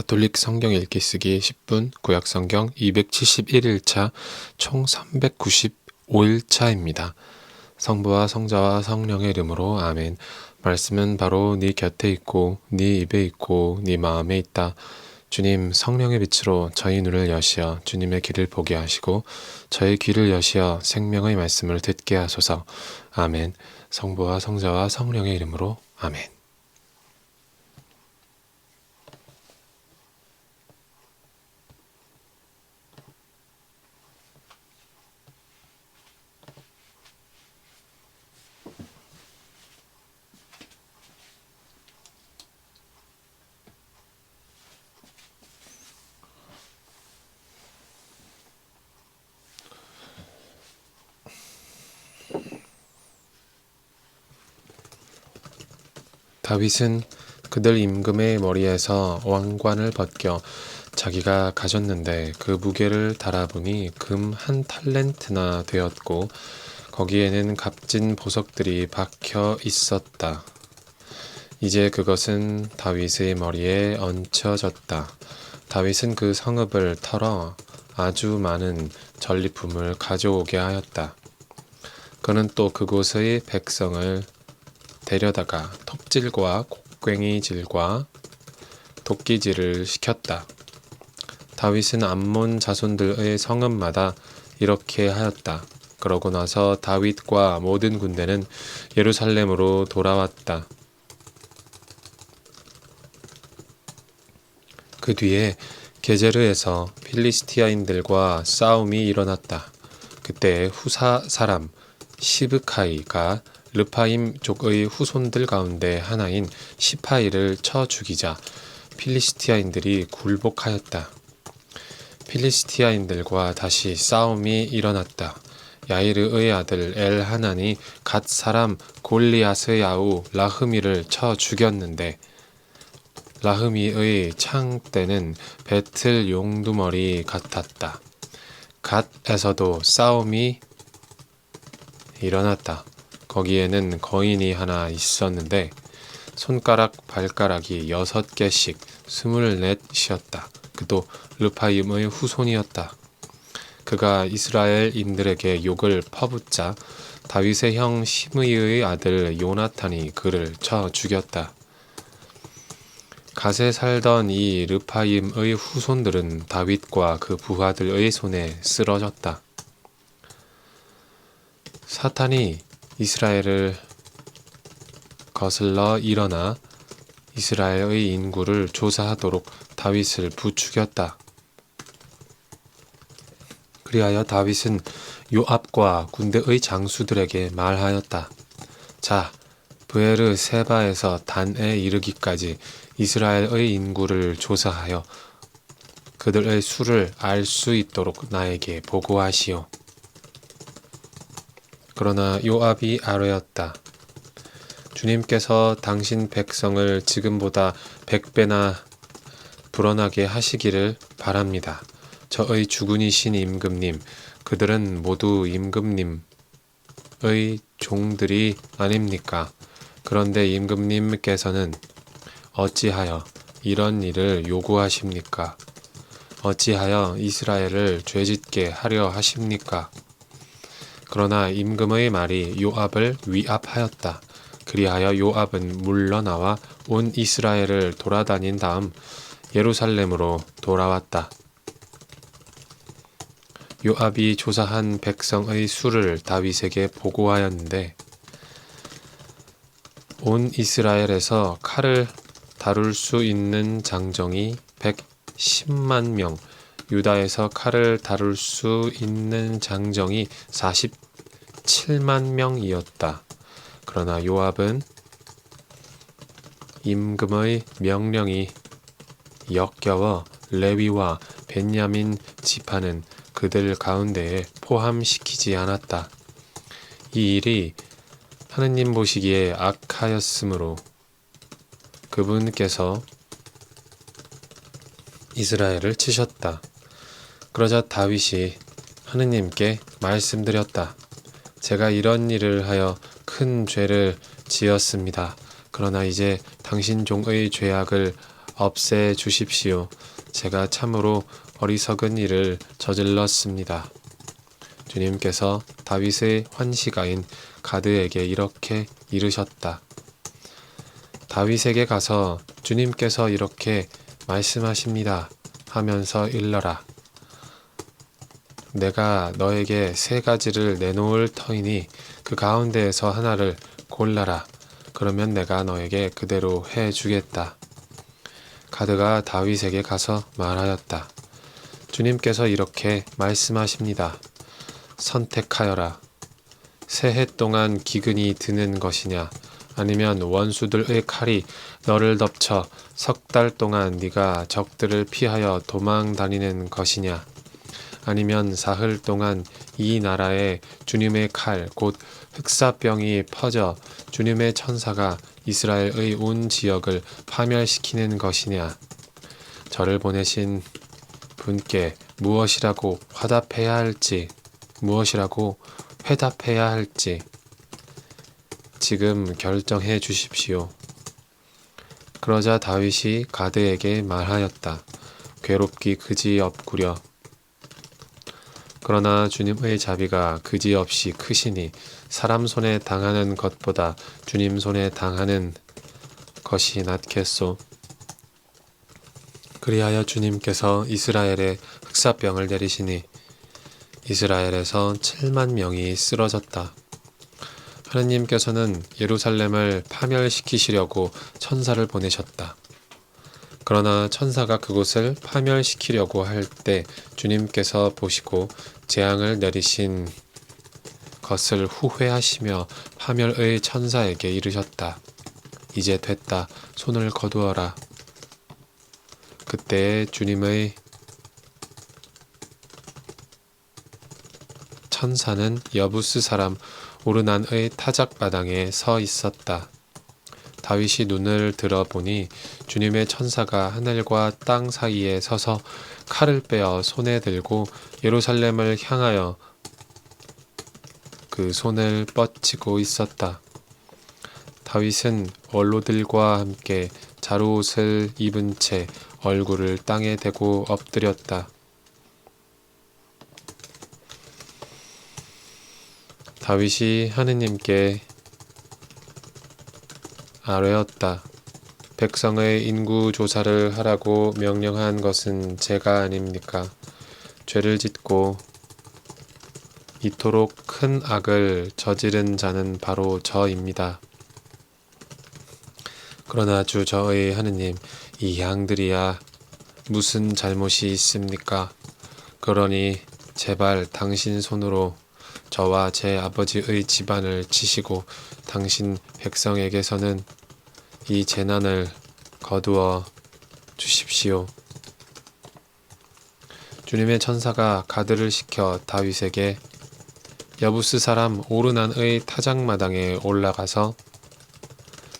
가톨릭 성경 읽기 쓰기 10분 구약 성경 271일차 총 395일차입니다. 성부와 성자와 성령의 이름으로 아멘. 말씀은 바로 네 곁에 있고 네 입에 있고 네 마음에 있다. 주님 성령의 빛으로 저희 눈을 여시어 주님의 길을 보게 하시고 저희 귀를 여시어 생명의 말씀을 듣게 하소서. 아멘. 성부와 성자와 성령의 이름으로 아멘. 다윗은 그들 임금의 머리에서 왕관을 벗겨 자기가 가졌는데 그 무게를 달아보니 금 한 탈렌트나 되었고 거기에는 값진 보석들이 박혀 있었다. 이제 그것은 다윗의 머리에 얹혀졌다. 다윗은 그 성읍을 털어 아주 많은 전리품을 가져오게 하였다. 그는 또 그곳의 백성을 데려다가 톱질과 곡괭이질과 도끼질을 시켰다. 다윗은 암몬 자손들의 성읍마다 이렇게 하였다. 그러고 나서 다윗과 모든 군대는 예루살렘으로 돌아왔다. 그 뒤에 게제르에서 필리스티아인들과 싸움이 일어났다. 그때 후사 사람 시브카이가 르파임 족의 후손들 가운데 하나인 시파이를 쳐 죽이자 필리스티아인들이 굴복하였다. 필리스티아인들과 다시 싸움이 일어났다. 야이르의 아들 엘 하난이 갓 사람 골리앗의 아우 라흐미를 쳐 죽였는데 라흐미의 창대는 배틀 용두머리 같았다. 갓에서도 싸움이 일어났다. 거기에는 거인이 하나 있었는데 손가락 발가락이 여섯 개씩 스물넷이었다. 그도 르파임의 후손이었다. 그가 이스라엘인들에게 욕을 퍼붓자 다윗의 형 시므이의 아들 요나탄이 그를 쳐 죽였다. 갓에 살던 이 르파임의 후손들은 다윗과 그 부하들의 손에 쓰러졌다. 사탄이 이스라엘을 거슬러 일어나 이스라엘의 인구를 조사하도록 다윗을 부추겼다. 그리하여 다윗은 요압과 군대의 장수들에게 말하였다. 자, 브에르 세바에서 단에 이르기까지 이스라엘의 인구를 조사하여 그들의 수를 알 수 있도록 나에게 보고하시오. 그러나 요압이 아뢰었다. 주님께서 당신 백성을 지금보다 백배나 불어나게 하시기를 바랍니다. 저의 주군이신 임금님, 그들은 모두 임금님의 종들이 아닙니까? 그런데 임금님께서는 어찌하여 이런 일을 요구하십니까? 어찌하여 이스라엘을 죄짓게 하려 하십니까? 그러나 임금의 말이 요압을 위압하였다. 그리하여 요압은 물러나와 온 이스라엘을 돌아다닌 다음 예루살렘으로 돌아왔다. 요압이 조사한 백성의 수를 다윗에게 보고하였는데 온 이스라엘에서 칼을 다룰 수 있는 장정이 110만 명, 유다에서 칼을 다룰 수 있는 장정이 47만 명이었다. 그러나 요압은 임금의 명령이 역겨워 레위와 벤야민 지파는 그들 가운데에 포함시키지 않았다. 이 일이 하느님 보시기에 악하였으므로 그분께서 이스라엘을 치셨다. 그러자 다윗이 하느님께 말씀드렸다. 제가 이런 일을 하여 큰 죄를 지었습니다. 그러나 이제 당신 종의 죄악을 없애 주십시오. 제가 참으로 어리석은 일을 저질렀습니다. 주님께서 다윗의 환시가인 가드에게 이렇게 이르셨다. 다윗에게 가서 주님께서 이렇게 말씀하십니다. 하면서 일러라. 내가 너에게 세 가지를 내놓을 터이니 그 가운데에서 하나를 골라라. 그러면 내가 너에게 그대로 해 주겠다. 가드가 다윗에게 가서 말하였다. 주님께서 이렇게 말씀하십니다. 선택하여라. 새해 동안 기근이 드는 것이냐 아니면 원수들의 칼이 너를 덮쳐 석 달 동안 네가 적들을 피하여 도망 다니는 것이냐 아니면 사흘 동안 이 나라에 주님의 칼 곧 흑사병이 퍼져 주님의 천사가 이스라엘의 온 지역을 파멸시키는 것이냐 저를 보내신 분께 무엇이라고 화답해야 할지 무엇이라고 회답해야 할지 지금 결정해 주십시오. 그러자 다윗이 가드에게 말하였다. 괴롭기 그지없구려. 그러나 주님의 자비가 그지없이 크시니 사람 손에 당하는 것보다 주님 손에 당하는 것이 낫겠소. 그리하여 주님께서 이스라엘에 흑사병을 내리시니 이스라엘에서 7만 명이 쓰러졌다. 하느님께서는 예루살렘을 파멸시키시려고 천사를 보내셨다. 그러나 천사가 그곳을 파멸시키려고 할 때 주님께서 보시고 재앙을 내리신 것을 후회하시며 파멸의 천사에게 이르셨다. 이제 됐다. 손을 거두어라. 그때 주님의 천사는 여부스 사람 오르난의 타작바당에 서 있었다. 다윗이 눈을 들어보니 주님의 천사가 하늘과 땅 사이에 서서 칼을 빼어 손에 들고 예루살렘을 향하여 그 손을 뻗치고 있었다. 다윗은 원로들과 함께 자루옷을 입은 채 얼굴을 땅에 대고 엎드렸다. 다윗이 하느님께 아뢰었다. 백성의 인구 조사를 하라고 명령한 것은 제가 아닙니까? 죄를 짓고 이토록 큰 악을 저지른 자는 바로 저입니다. 그러나 주 저의 하느님, 이 양들이야 무슨 잘못이 있습니까? 그러니 제발 당신 손으로 저와 제 아버지의 집안을 치시고 당신 백성에게서는 이 재난을 거두어 주십시오. 주님의 천사가 가드를 시켜 다윗에게 여부스 사람 오르난의 타작마당에 올라가서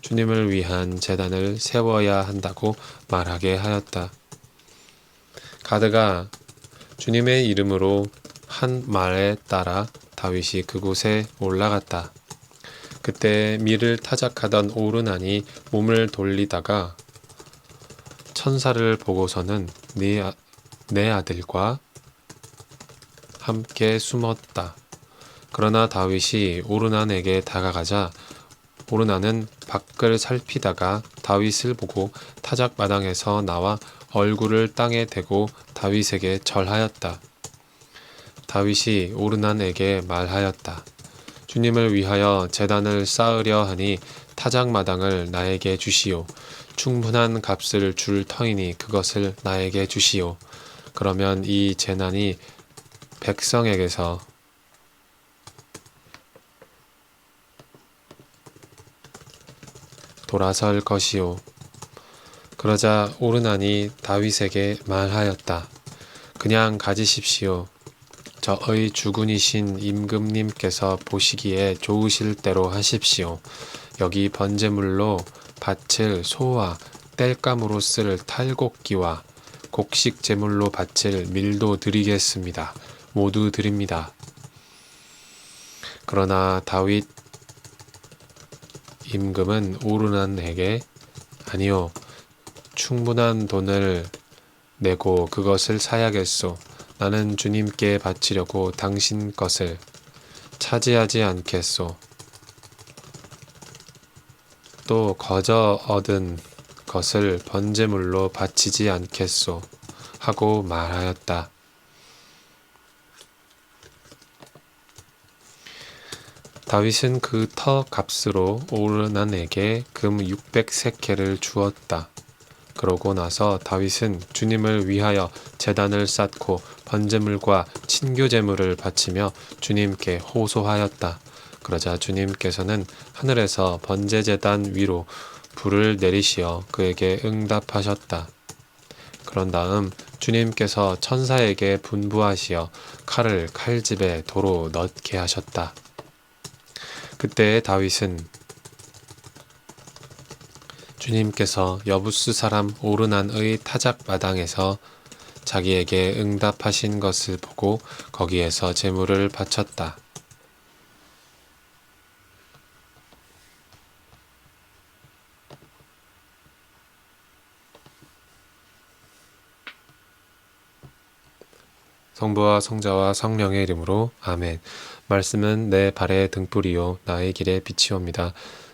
주님을 위한 재단을 세워야 한다고 말하게 하였다. 가드가 주님의 이름으로 한 말에 따라 다윗이 그곳에 올라갔다. 그때 미를 타작하던 오르난이 몸을 돌리다가 천사를 보고서는 네, 아, 내 아들과 함께 숨었다. 그러나 다윗이 오르난에게 다가가자 오르난은 밖을 살피다가 다윗을 보고 타작 마당에서 나와 얼굴을 땅에 대고 다윗에게 절하였다. 다윗이 오르난에게 말하였다. 주님을 위하여 재단을 쌓으려 하니 타작 마당을 나에게 주시오. 충분한 값을 줄 터이니 그것을 나에게 주시오. 그러면 이 재난이 백성에게서 돌아설 것이오. 그러자 오르난이 다윗에게 말하였다. 그냥 가지십시오. 저의 주군이신 임금님께서 보시기에 좋으실 대로 하십시오. 여기 번제물로 바칠 소와 땔감으로 쓸 탈곡기와 곡식 제물로 바칠 밀도 드리겠습니다. 모두 드립니다. 그러나 다윗 임금은 오르난에게 아니요 충분한 돈을 내고 그것을 사야겠소. 나는 주님께 바치려고 당신 것을 차지하지 않겠소. 또 거저 얻은 것을 번제물로 바치지 않겠소. 하고 말하였다. 다윗은 그 터 값으로 오르난에게 금 600세켈을 주었다. 그러고 나서 다윗은 주님을 위하여 제단을 쌓고 번제물과 친교 제물을 바치며 주님께 호소하였다. 그러자 주님께서는 하늘에서 번제 제단 위로 불을 내리시어 그에게 응답하셨다. 그런 다음 주님께서 천사에게 분부하시어 칼을 칼집에 도로 넣게 하셨다. 그때 다윗은 주님께서 여부스 사람 오르난의 타작 마당에서 자기에게 응답하신 것을 보고 거기에서 제물을 바쳤다. 성부와 성자와 성령의 이름으로 아멘. 말씀은 내 발의 등불이요 나의 길의 빛이옵니다.